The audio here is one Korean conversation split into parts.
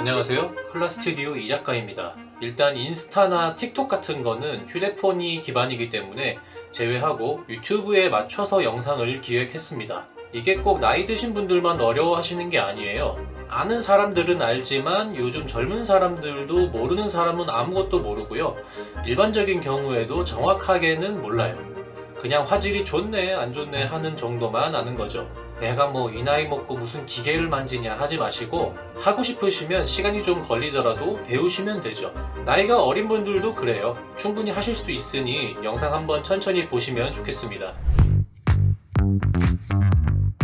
안녕하세요. 콜라 스튜디오 이 작가입니다. 일단 인스타나 틱톡 같은 거는 휴대폰이 기반이기 때문에 제외하고 유튜브에 맞춰서 영상을 기획했습니다. 이게 꼭 나이 드신 분들만 어려워하시는 게 아니에요. 아는 사람들은 알지만 요즘 젊은 사람들도 모르는 사람은 아무것도 모르고요. 일반적인 경우에도 정확하게는 몰라요. 그냥 화질이 좋네, 안 좋네 하는 정도만 아는 거죠. 내가 뭐 이 나이 먹고 무슨 기계를 만지냐 하지 마시고 하고 싶으시면 시간이 좀 걸리더라도 배우시면 되죠. 나이가 어린 분들도 그래요. 충분히 하실 수 있으니 영상 한번 천천히 보시면 좋겠습니다.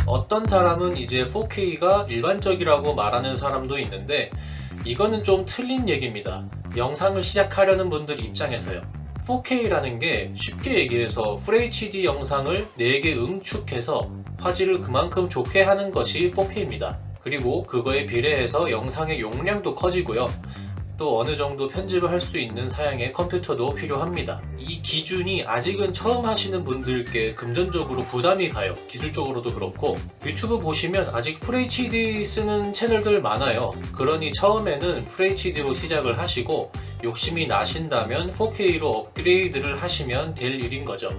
어떤 사람은 이제 4K가 일반적이라고 말하는 사람도 있는데 이거는 좀 틀린 얘기입니다. 영상을 시작하려는 분들 입장에서요. 4K라는 게 쉽게 얘기해서 FHD 영상을 4개 응축해서 화질을 그만큼 좋게 하는 것이 4K입니다. 그리고 그거에 비례해서 영상의 용량도 커지고요. 또 어느 정도 편집을 할 수 있는 사양의 컴퓨터도 필요합니다. 이 기준이 아직은 처음 하시는 분들께 금전적으로 부담이 가요. 기술적으로도 그렇고 유튜브 보시면 아직 FHD 쓰는 채널들 많아요. 그러니 처음에는 FHD로 시작을 하시고 욕심이 나신다면 4K로 업그레이드를 하시면 될 일인 거죠.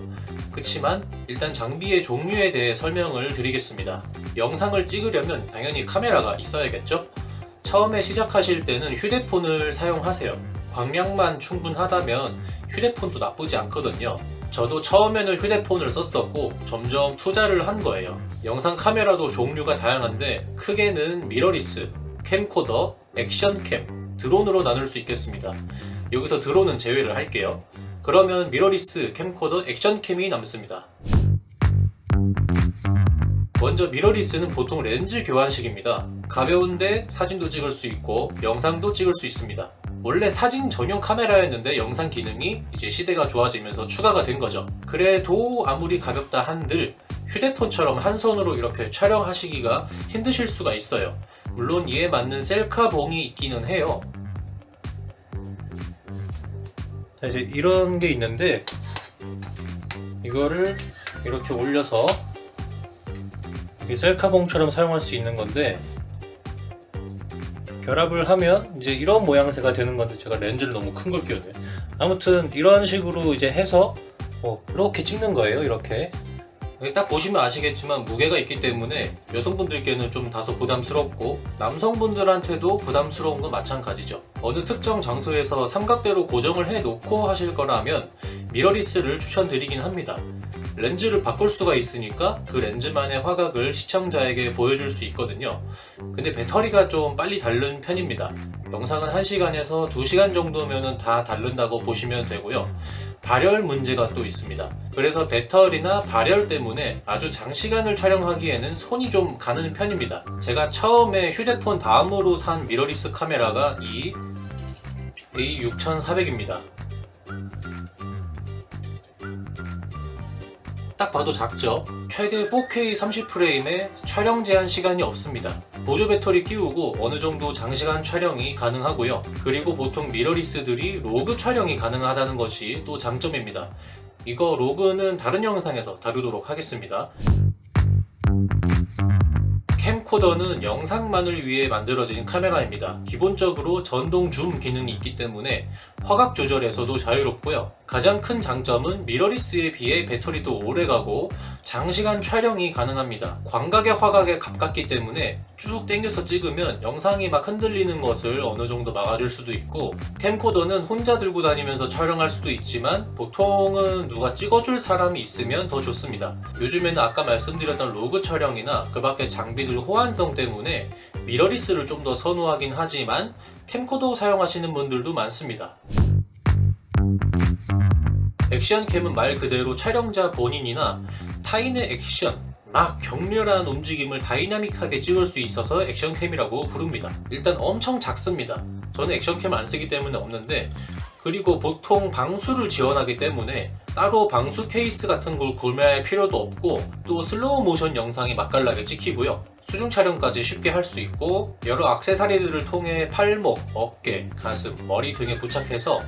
그치만 일단 장비의 종류에 대해 설명을 드리겠습니다. 영상을 찍으려면 당연히 카메라가 있어야겠죠? 처음에 시작하실 때는 휴대폰을 사용하세요. 광량만 충분하다면 휴대폰도 나쁘지 않거든요. 저도 처음에는 휴대폰을 썼었고 점점 투자를 한 거예요. 영상 카메라도 종류가 다양한데 크게는 미러리스, 캠코더, 액션캠, 드론으로 나눌 수 있겠습니다. 여기서 드론은 제외를 할게요. 그러면 미러리스, 캠코더, 액션캠이 남습니다. 먼저 미러리스는 보통 렌즈 교환식입니다. 가벼운데 사진도 찍을 수 있고 영상도 찍을 수 있습니다. 원래 사진 전용 카메라였는데 영상 기능이 이제 시대가 좋아지면서 추가가 된 거죠. 그래도 아무리 가볍다 한들 휴대폰처럼 한 손으로 이렇게 촬영하시기가 힘드실 수가 있어요. 물론 이에 맞는 셀카봉이 있기는 해요. 자, 이제 이런 게 있는데 이거를 이렇게 올려서 이게 셀카봉처럼 사용할 수 있는 건데 결합을 하면 이제 이런 모양새가 되는 건데 제가 렌즈를 너무 큰 걸 끼웠네. 아무튼 이런 식으로 이제 해서 뭐 이렇게 찍는 거예요. 이렇게 딱 보시면 아시겠지만 무게가 있기 때문에 여성분들께는 좀 다소 부담스럽고 남성분들한테도 부담스러운 건 마찬가지죠. 어느 특정 장소에서 삼각대로 고정을 해 놓고 하실 거라면 미러리스를 추천드리긴 합니다. 렌즈를 바꿀 수가 있으니까 그 렌즈만의 화각을 시청자에게 보여줄 수 있거든요. 근데 배터리가 좀 빨리 닳는 편입니다. 영상은 1시간에서 2시간 정도면 다 닳는다고 보시면 되고요. 발열 문제가 또 있습니다. 그래서 배터리나 발열 때문에 아주 장시간을 촬영하기에는 손이 좀 가는 편입니다. 제가 처음에 휴대폰 다음으로 산 미러리스 카메라가 이 A6400입니다. 딱 봐도 작죠? 최대 4K 30프레임에 촬영 제한 시간이 없습니다. 보조 배터리 끼우고 어느 정도 장시간 촬영이 가능하고요. 그리고 보통 미러리스들이 로그 촬영이 가능하다는 것이 또 장점입니다. 이거 로그는 다른 영상에서 다루도록 하겠습니다. 캠코더는 영상만을 위해 만들어진 카메라입니다. 기본적으로 전동 줌 기능이 있기 때문에 화각 조절에서도 자유롭고요. 가장 큰 장점은 미러리스에 비해 배터리도 오래가고 장시간 촬영이 가능합니다. 광각의 화각에 가깝기 때문에 쭉 당겨서 찍으면 영상이 막 흔들리는 것을 어느 정도 막아줄 수도 있고 캠코더는 혼자 들고 다니면서 촬영할 수도 있지만 보통은 누가 찍어줄 사람이 있으면 더 좋습니다. 요즘에는 아까 말씀드렸던 로그 촬영이나 그 밖의 장비들 호환성 때문에 미러리스를 좀 더 선호하긴 하지만 캠코더 사용하시는 분들도 많습니다. 액션캠은 말 그대로 촬영자 본인이나 타인의 액션, 막 격렬한 움직임을 다이나믹하게 찍을 수 있어서 액션캠이라고 부릅니다. 일단 엄청 작습니다. 저는 액션캠을 안 쓰기 때문에 없는데 그리고 보통 방수를 지원하기 때문에 따로 방수 케이스 같은 걸 구매할 필요도 없고 또 슬로우 모션 영상이 맛깔나게 찍히고요. 수중 촬영까지 쉽게 할 수 있고 여러 액세서리들을 통해 팔목, 어깨, 가슴, 머리 등에 부착해서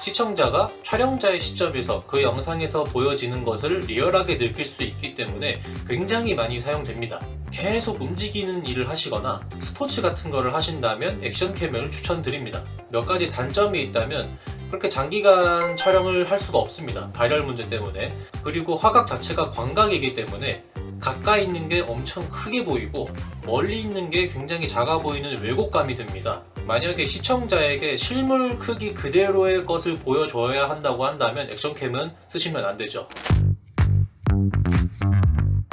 시청자가 촬영자의 시점에서 그 영상에서 보여지는 것을 리얼하게 느낄 수 있기 때문에 굉장히 많이 사용됩니다. 계속 움직이는 일을 하시거나 스포츠 같은 거를 하신다면 액션캠을 추천드립니다. 몇 가지 단점이 있다면 그렇게 장기간 촬영을 할 수가 없습니다. 발열 문제 때문에. 그리고 화각 자체가 광각이기 때문에 가까이 있는 게 엄청 크게 보이고 멀리 있는 게 굉장히 작아 보이는 왜곡감이 듭니다. 만약에 시청자에게 실물 크기 그대로의 것을 보여줘야 한다고 한다면 액션캠은 쓰시면 안 되죠.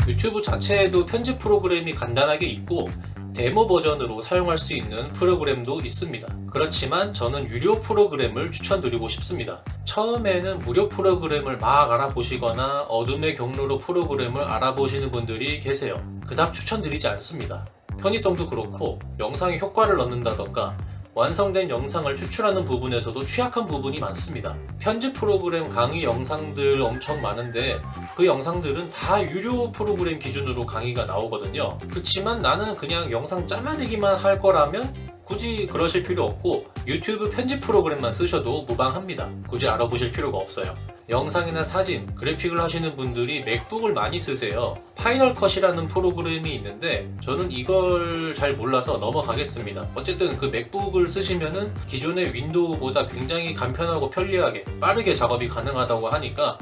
유튜브 자체에도 편집 프로그램이 간단하게 있고 데모 버전으로 사용할 수 있는 프로그램도 있습니다. 그렇지만 저는 유료 프로그램을 추천드리고 싶습니다. 처음에는 무료 프로그램을 막 알아보시거나 어둠의 경로로 프로그램을 알아보시는 분들이 계세요. 그닥 추천드리지 않습니다. 편의성도 그렇고 영상에 효과를 넣는다던가 완성된 영상을 추출하는 부분에서도 취약한 부분이 많습니다. 편집 프로그램 강의 영상들 엄청 많은데 그 영상들은 다 유료 프로그램 기준으로 강의가 나오거든요. 그렇지만 나는 그냥 영상 짜내기만 할 거라면 굳이 그러실 필요 없고 유튜브 편집 프로그램만 쓰셔도 무방합니다. 굳이 알아보실 필요가 없어요. 영상이나 사진, 그래픽을 하시는 분들이 맥북을 많이 쓰세요. 파이널 컷이라는 프로그램이 있는데 저는 이걸 잘 몰라서 넘어가겠습니다. 어쨌든 그 맥북을 쓰시면은 기존의 윈도우보다 굉장히 간편하고 편리하게 빠르게 작업이 가능하다고 하니까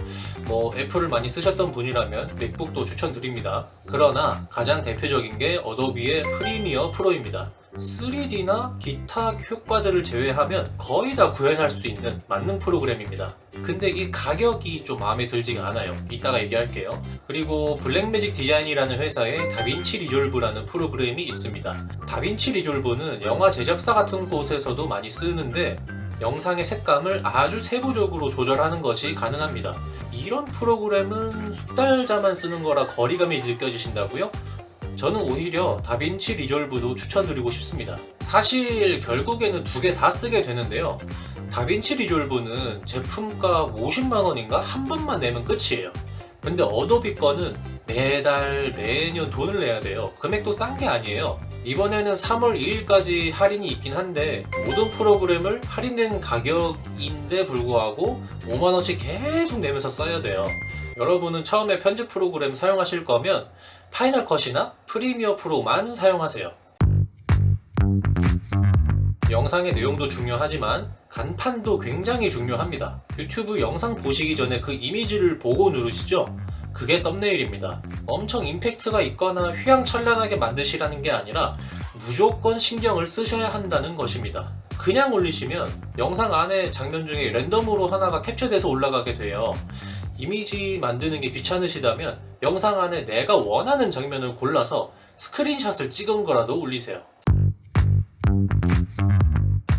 뭐 애플을 많이 쓰셨던 분이라면 맥북도 추천드립니다. 그러나 가장 대표적인 게 어도비의 프리미어 프로입니다. 3D나 기타 효과들을 제외하면 거의 다 구현할 수 있는 만능 프로그램입니다. 근데 이 가격이 좀 마음에 들지가 않아요. 이따가 얘기할게요. 그리고 블랙매직 디자인이라는 회사의 다빈치 리졸브라는 프로그램이 있습니다. 다빈치 리졸브는 영화 제작사 같은 곳에서도 많이 쓰는데 영상의 색감을 아주 세부적으로 조절하는 것이 가능합니다. 이런 프로그램은 숙달자만 쓰는 거라 거리감이 느껴지신다고요? 저는 오히려 다빈치 리졸브도 추천드리고 싶습니다. 사실 결국에는 두 개 다 쓰게 되는데요. 다빈치 리졸브는 제품가 50만 원인가 한 번만 내면 끝이에요. 근데 어도비 거는 매달 매년 돈을 내야 돼요. 금액도 싼 게 아니에요. 이번에는 3월 2일까지 할인이 있긴 한데 모든 프로그램을 할인된 가격인데 불구하고 5만 원씩 계속 내면서 써야 돼요. 여러분은 처음에 편집 프로그램 사용하실 거면 파이널 컷이나 프리미어 프로만 사용하세요. 영상의 내용도 중요하지만 간판도 굉장히 중요합니다. 유튜브 영상 보시기 전에 그 이미지를 보고 누르시죠? 그게 썸네일입니다. 엄청 임팩트가 있거나 휘황찬란하게 만드시라는 게 아니라 무조건 신경을 쓰셔야 한다는 것입니다. 그냥 올리시면 영상 안에 장면 중에 랜덤으로 하나가 캡처돼서 올라가게 돼요. 이미지 만드는 게 귀찮으시다면 영상 안에 내가 원하는 장면을 골라서 스크린샷을 찍은 거라도 올리세요.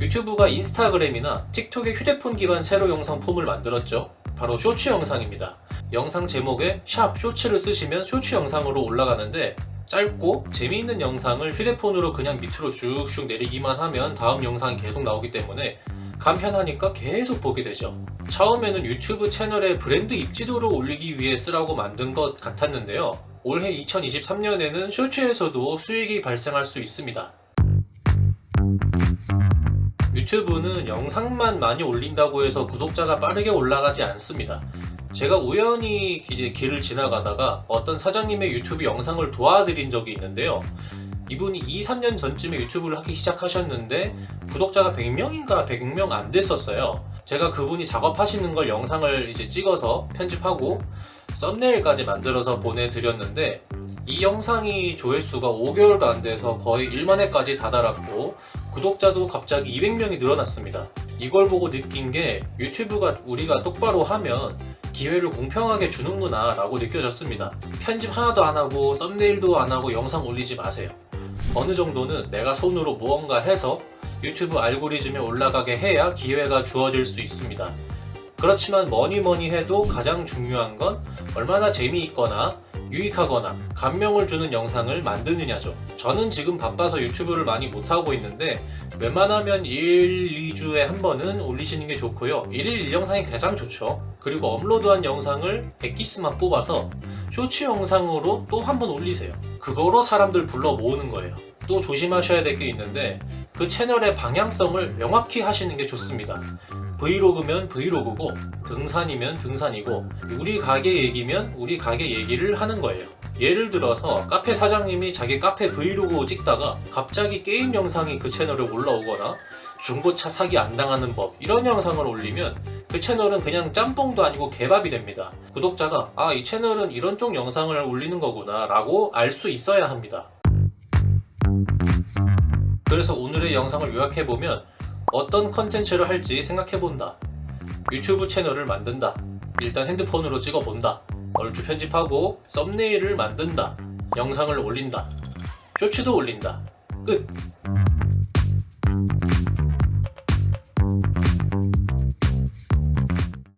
유튜브가 인스타그램이나 틱톡의 휴대폰 기반 세로 영상 폼을 만들었죠. 바로 쇼츠 영상입니다. 영상 제목에 샵 쇼츠를 쓰시면 쇼츠 영상으로 올라가는데 짧고 재미있는 영상을 휴대폰으로 그냥 밑으로 슉슉 내리기만 하면 다음 영상이 계속 나오기 때문에 간편하니까 계속 보게 되죠. 처음에는 유튜브 채널에 브랜드 입지도를 올리기 위해 쓰라고 만든 것 같았는데요. 올해 2023년에는 쇼츠에서도 수익이 발생할 수 있습니다. 유튜브는 영상만 많이 올린다고 해서 구독자가 빠르게 올라가지 않습니다. 제가 우연히 이제 길을 지나가다가 어떤 사장님의 유튜브 영상을 도와드린 적이 있는데요. 이분이 2, 3년 전쯤에 유튜브를 하기 시작하셨는데 구독자가 100명인가 100명 안 됐었어요. 제가 그분이 작업하시는 걸 영상을 이제 찍어서 편집하고 썸네일까지 만들어서 보내드렸는데 이 영상이 조회수가 5개월도 안 돼서 거의 1만 회까지 다다랐고 구독자도 갑자기 200명이 늘어났습니다. 이걸 보고 느낀 게 유튜브가 우리가 똑바로 하면 기회를 공평하게 주는구나 라고 느껴졌습니다. 편집 하나도 안 하고 썸네일도 안 하고 영상 올리지 마세요. 어느 정도는 내가 손으로 무언가 해서 유튜브 알고리즘에 올라가게 해야 기회가 주어질 수 있습니다. 그렇지만 뭐니 뭐니 해도 가장 중요한 건 얼마나 재미있거나 유익하거나 감명을 주는 영상을 만드느냐죠. 저는 지금 바빠서 유튜브를 많이 못하고 있는데 웬만하면 1, 2주에 한 번은 올리시는 게 좋고요. 1일 1영상이 가장 좋죠. 그리고 업로드한 영상을 100기스만 뽑아서 쇼츠 영상으로 또 한 번 올리세요. 그거로 사람들 불러 모으는 거예요. 또 조심하셔야 될 게 있는데 그 채널의 방향성을 명확히 하시는 게 좋습니다. 브이로그면 브이로그고 등산이면 등산이고 우리 가게 얘기면 우리 가게 얘기를 하는 거예요. 예를 들어서 카페 사장님이 자기 카페 브이로그 찍다가 갑자기 게임 영상이 그 채널에 올라오거나 중고차 사기 안 당하는 법 이런 영상을 올리면 그 채널은 그냥 짬뽕도 아니고 개밥이 됩니다. 구독자가 아 이 채널은 이런 쪽 영상을 올리는 거구나 라고 알 수 있어야 합니다. 그래서 오늘의 영상을 요약해보면 어떤 컨텐츠를 할지 생각해본다. 유튜브 채널을 만든다. 일단 핸드폰으로 찍어본다. 얼추 편집하고 썸네일을 만든다. 영상을 올린다. 쇼츠도 올린다. 끝.